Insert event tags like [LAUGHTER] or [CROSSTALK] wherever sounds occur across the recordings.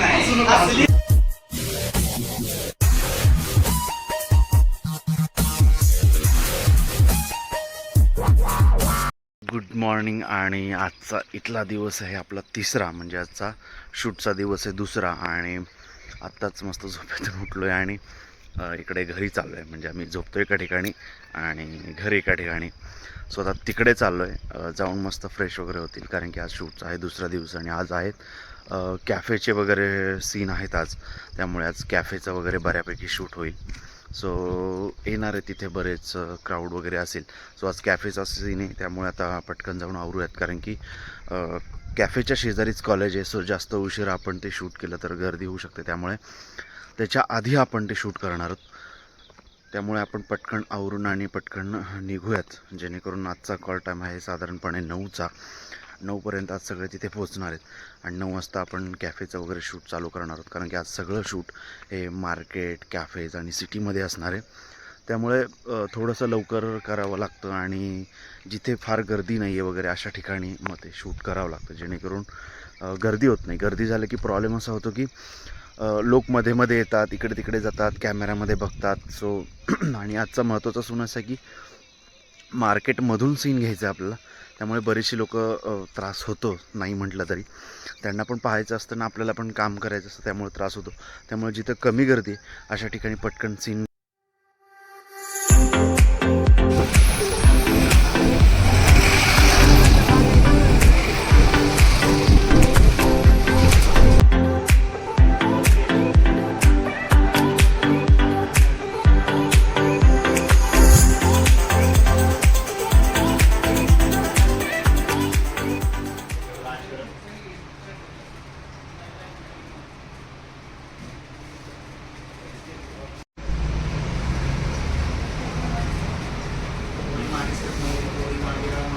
नाही good morning आणि आजचा इथला दिवस आहे आपला तिसरा म्हणजे आजचा शूटचा दिवस आहे दुसरा आणि आत्ताच मस्त झोपेतून उठलो आहे आणि इकडे घरी चाललो आहे म्हणजे आम्ही झोपतो एका ठिकाणी आणि घरी एका ठिकाणी. सो आता तिकडे चाललो आहे जाऊन मस्त फ्रेश वगैरे होतील. कारण की आज शूटचा आहे दुसरा दिवस आणि आज आहेत. कॅफेचे वगैरे सीन आहेत आज. त्यामुळे आज कॅफेचं वगैरे बऱ्यापैकी शूट होईल. सो येणार आहे तिथे बरेच क्राऊड वगैरे असेल. सो आज कॅफेचा सीन आहे. त्यामुळे आता पटकन जाऊन आवरूयात. कारण की कॅफेच्या शेजारीच कॉलेज आहे. सो जास्त उशिरा आपण ते शूट केलं तर गर्दी होऊ शकते. त्यामुळे त्याच्या आधी आपण ते शूट करणार आहोत. त्यामुळे आपण पटकन आवरून आणि पटकन निघूयात. जेणेकरून आजचा कॉल टाईम आहे साधारणपणे नऊचा. नऊपर्यंत आज सगळे तिथे पोहोचणार आहेत. आणि नऊ वाजता आपण कॅफेचं वगैरे शूट चालू करणार आहोत. कारण की आज सगळं शूट हे मार्केट कॅफेज आणि सिटीमध्ये असणार आहे. त्यामुळे थोडंसं लवकर करावं लागतं आणि जिथे फार गर्दी नाही आहे वगैरे अशा ठिकाणी मग ते शूट करावं लागतं. जेणेकरून गर्दी होत नाही. गर्दी झालं की प्रॉब्लेम असा होतो की लोक मध्ये मध्ये येतात इकडे तिकडे जातात कॅमेऱ्यामध्ये बघतात. सो [CLEARS THROAT] आणि आजचा महत्त्वाचा सून असा की मार्केटमधून सीन घ्यायचं आहे आपल्याला. त्यामुळे बरेचसे लोक त्रास होतो नाही म्हटलं तरी. त्यांना पण पाहायचं असतं ना आपल्याला पण काम करायचं असतं त्यामुळे त्रास होतो. त्यामुळे जिथं कमी गर्दी आहे, अशा ठिकाणी पटकन scene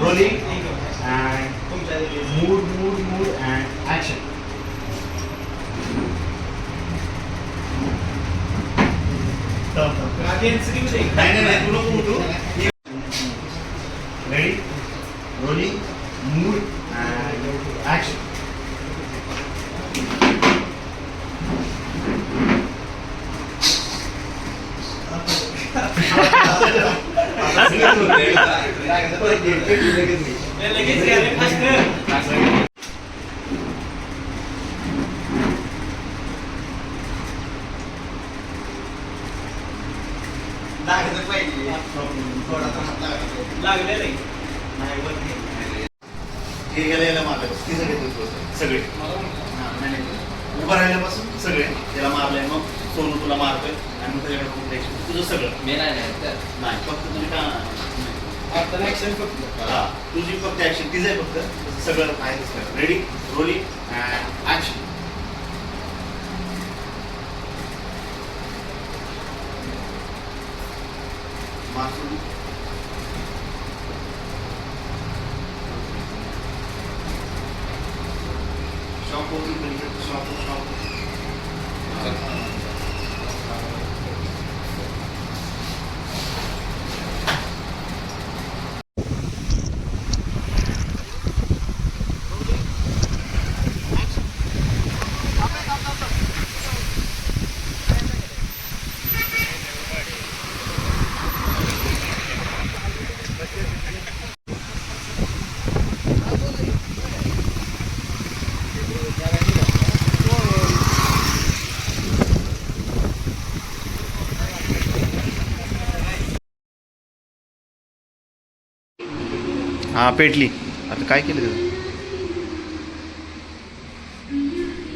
Rolling and mood, mood, mood and action. Stop, stop. Again, sitting with the. No, no, no. हे गेलं याला मारलं ती सगळे सगळे हां, नाही, नाही. उभं राहिल्यापासून सगळे त्याला मारलंय मग सोनू तुला मारतोय आणि मग त्याच्याकडे. तुझं सगळं मी नाही नाही नाही फक्त तुझी का हा तुझी फक्त ऍक्शन तिचं फक्त. सगळं आहे रेडी रोलिंग अँड ऍक्शन मासून शॉप होती शॉप शॉप हा पेटली. आता काय केलं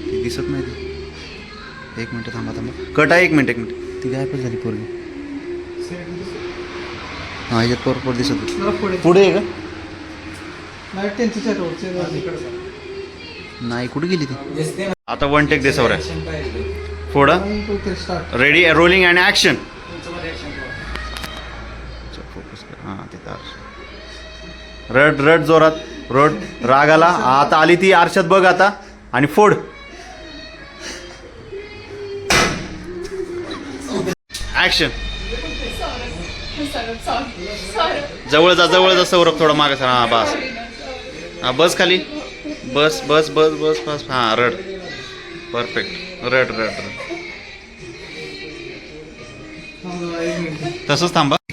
ती दिसत नाही ती. एक मिनटं थांबा थांबा. कट आहे एक मिनिट एक मिनिट. ती गायबच झाली पोरगी. हा ह्याच्यात बरोबर दिसत होती. पुढे. पुढे आहे का? नाही कुठे गेली ती? आता वन टेक देसावर आहे. फोडा. Ready rolling and action focus कर हां तिथं आरशात रड रड जोरात. रड राग आला. आता आली ती आरशात बघ आता. आणि फोड. ऍक्शन जवळ जा जवळ जा सौरभ थोडं मागे सर हां बस. हां बस खाली. बस बस बस बस बस. हां रड. परफेक्ट रड रड रड. तसंच थांबा.